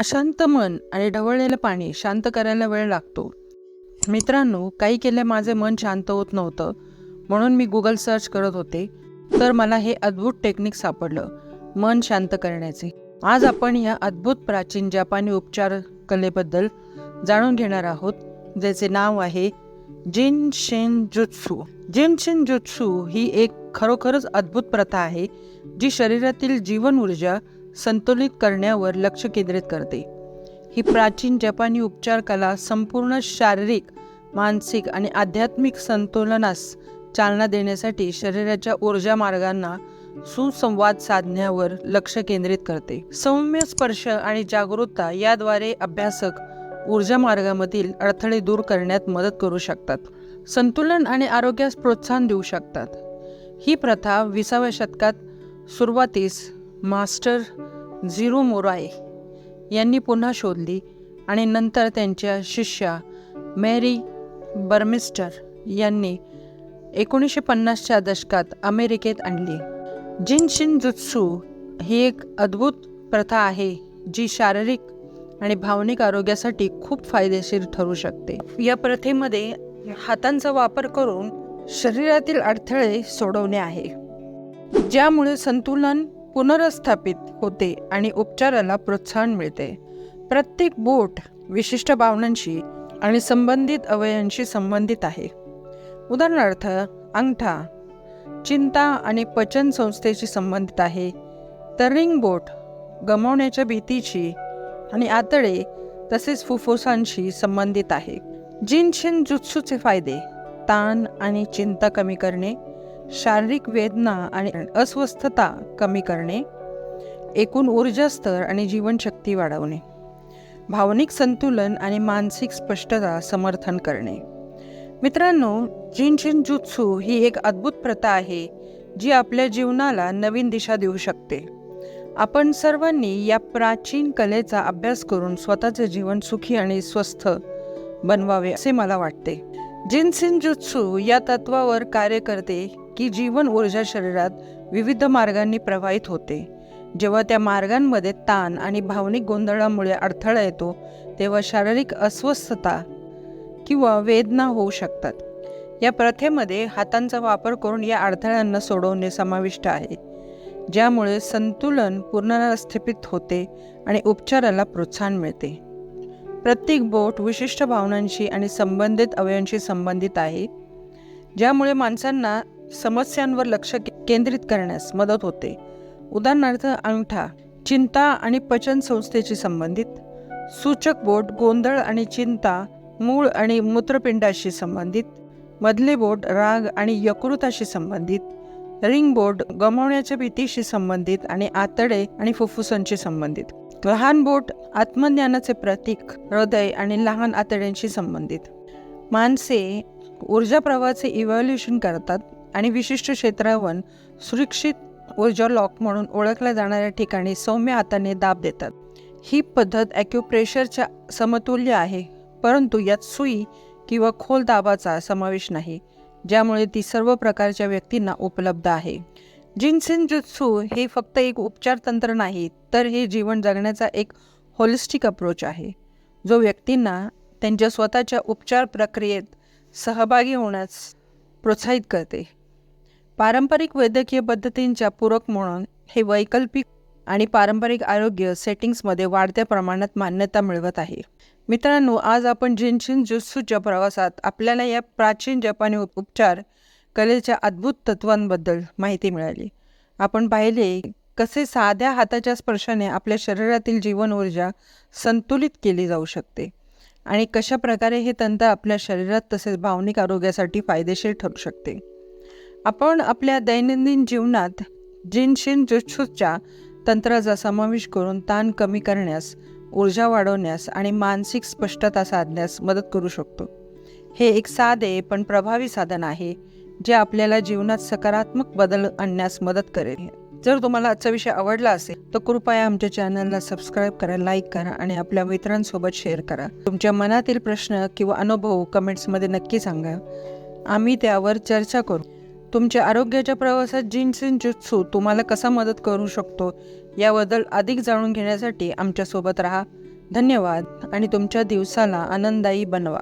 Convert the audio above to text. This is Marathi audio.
अशांत मन आणि ढवळलेलं पाणी शांत करायला वेळ लागतो. मित्रांनो काही केल्या माझे मन शांत होत नव्हतं म्हणून मी गुगल सर्च करत होते. तर मला हे अद्भुत टेक्निक सापडलं मन शांत करण्याचे. आज आपण या अद्भुत प्राचीन जपानी उपचार कलेबद्दल जाणून घेणार आहोत ज्याचे नाव आहे जिन शेन जुत्सू जिन शेन जुत्सू ही एक खरोखरच अद्भुत प्रथा आहे जी शरीरातील जीवन ऊर्जा संतुलित करण्यावर लक्ष केंद्रित करते. ही प्राचीन जपानी उपचार कला संपूर्ण शारीरिक मानसिक आणि आध्यात्मिक संतुलनास चालना देण्यासाठी शरीराच्या ऊर्जा मार्गांना सुसंवाद साधण्यावर लक्ष केंद्रित करते. सौम्य स्पर्श आणि जागरूकता याद्वारे अभ्यासक ऊर्जा मार्गामधील अडथळे दूर करण्यात मदत करू शकतात. संतुलन आणि आरोग्यास प्रोत्साहन देऊ शकतात. ही प्रथा विसाव्या शतकात सुरुवातीस मास्टर झिरू मोराय यांनी पुन्हा शोधली आणि नंतर त्यांच्या शिष्या मॅरी बर्मिस्टर यांनी एकोणीसशे पन्नासच्या दशकात अमेरिकेत आणली. जिन शिन जुत्सू ही एक अद्भुत प्रथा आहे जी शारीरिक आणि भावनिक आरोग्यासाठी खूप फायदेशीर ठरू शकते. या प्रथेमध्ये हातांचा वापर करून शरीरातील अडथळे सोडवणे आहे. ज्यामुळे संतुलन पुनर्स्थापित होते आणि उपचाराला प्रोत्साहन मिळते. प्रत्येक बोट विशिष्ट भावनांशी आणि संबंधित अवयांशी संबंधित आहे. उदाहरणार्थ अंगठा चिंता आणि पचन संस्थेशी संबंधित आहे. तर रिंग बोट गमावण्याच्या भीतीची आणि आतडे तसेच फुफ्फुसांशी संबंधित आहे. जिनशिन जुत्सूचे फायदे ताण आणि चिंता कमी करणे शारीरिक वेदना आणि अस्वस्थता कमी करणे एकूण ऊर्जा स्तर आणि जीवनशक्ती वाढवणे भावनिक संतुलन आणि मानसिक स्पष्टता समर्थन करणे. मित्रांनो जिनशिन जुत्सू ही एक अद्भुत प्रथा आहे जी आपल्या जीवनाला नवीन दिशा देऊ शकते. आपण सर्वांनी या प्राचीन कलेचा अभ्यास करून स्वतःचे जीवन सुखी आणि स्वस्थ बनवावे असे मला वाटते. जिनसिन जुत्सू या तत्वावर कार्य करते की जीवन ऊर्जा शरीरात विविध मार्गांनी प्रवाहित होते. जेव्हा त्या मार्गांमध्ये ताण आणि भावनिक गोंधळामुळे अडथळा येतो तेव्हा शारीरिक अस्वस्थता किंवा वेदना होऊ शकतात. या प्रथेमध्ये हातांचा वापर करून या अडथळ्यांना सोडवणे समाविष्ट आहे ज्यामुळे संतुलन पुनर्स्थापित होते आणि उपचाराला प्रोत्साहन मिळते. प्रत्येक बोट विशिष्ट भावनांशी आणि संबंधित अवयवांशी संबंधित आहे ज्यामुळे माणसांना समस्यांवर लक्ष केंद्रित करण्यास मदत होते. उदाहरणार्थ अंगठा चिंता आणि पचन संस्थेशी संबंधित सूचक बोट गोंधळ आणि चिंता मूळ आणि मूत्रपिंडाशी संबंधित मधले बोट राग आणि यकृताशी संबंधित रिंग बोट गमावण्याच्या भीतीशी संबंधित आणि आतडे आणि फुफ्फुसांशी संबंधित लहान बोट आत्मज्ञानाचे प्रतीक हृदय आणि लहान आतड्यांशी संबंधित. माणसे ऊर्जा प्रवाहाचे इव्हॅल्युएशन करतात. आणि विशिष्ट क्षेत्रावर सुरक्षित ऊर्जा लॉक म्हणून ओळखल्या जाणाऱ्या ठिकाणी सौम्य हाताने दाब देतात. ही पद्धत ॲक्युप्रेशरच्या समतुल्य आहे परंतु यात सुई किंवा खोल दाबाचा समावेश नाही ज्यामुळे ती सर्व प्रकारच्या व्यक्तींना उपलब्ध आहे. जिन्सिन जुत्सू हे फक्त एक उपचार तंत्र नाही तर हे जीवन जगण्याचा एक होलिस्टिक अप्रोच आहे. जो व्यक्तींना त्यांच्या स्वतःच्या उपचार प्रक्रियेत सहभागी होण्यास प्रोत्साहित करते. पारंपरिक वैद्यकीय पद्धतींच्या पूरक म्हणून हे वैकल्पिक आणि पारंपरिक आरोग्य सेटिंग्समध्ये वाढत्या प्रमाणात मान्यता मिळवत आहे. मित्रांनो आज आपण जिनशिन जुत्सूच्या प्रवासात आपल्याला या प्राचीन जपानी उपचार कलेच्या अद्भुत तत्वांबद्दल माहिती मिळाली. आपण पाहिले कसे साध्या हाताच्या स्पर्शाने आपल्या शरीरातील जीवन ऊर्जा संतुलित केली जाऊ शकते आणि कशा प्रकारे हे तंत्र आपल्या शरीरात तसेच भावनिक आरोग्यासाठी फायदेशीर ठरू शकते. आपण आपल्या दैनंदिन जीवनात जिनशिन जुच्छूच्या तंत्राचा समावेश करून ताण कमी करण्यास ऊर्जा वाढवण्यास आणि मानसिक स्पष्टता साधण्यास मदत करू शकतो. हे एक साधे पण प्रभावी साधन आहे जे आपल्याला जीवनात सकारात्मक बदल आणण्यास मदत करेल. जर तुम्हाला आजचा विषय आवडला असेल तर कृपया आमच्या चॅनलला सबस्क्राईब करा लाईक करा आणि आपल्या मित्रांसोबत शेअर करा. तुमच्या मनातील प्रश्न किंवा अनुभव कमेंट्समध्ये नक्की सांगा. आम्ही त्यावर चर्चा करू. तुमच्या आरोग्याच्या प्रवासात जिन्सिन जुत्सू तुम्हाला कसा मदत करू शकतो याबद्दल अधिक जाणून घेण्यासाठी आमच्यासोबत राहा. धन्यवाद आणि तुमच्या दिवसाला आनंददायी बनवा.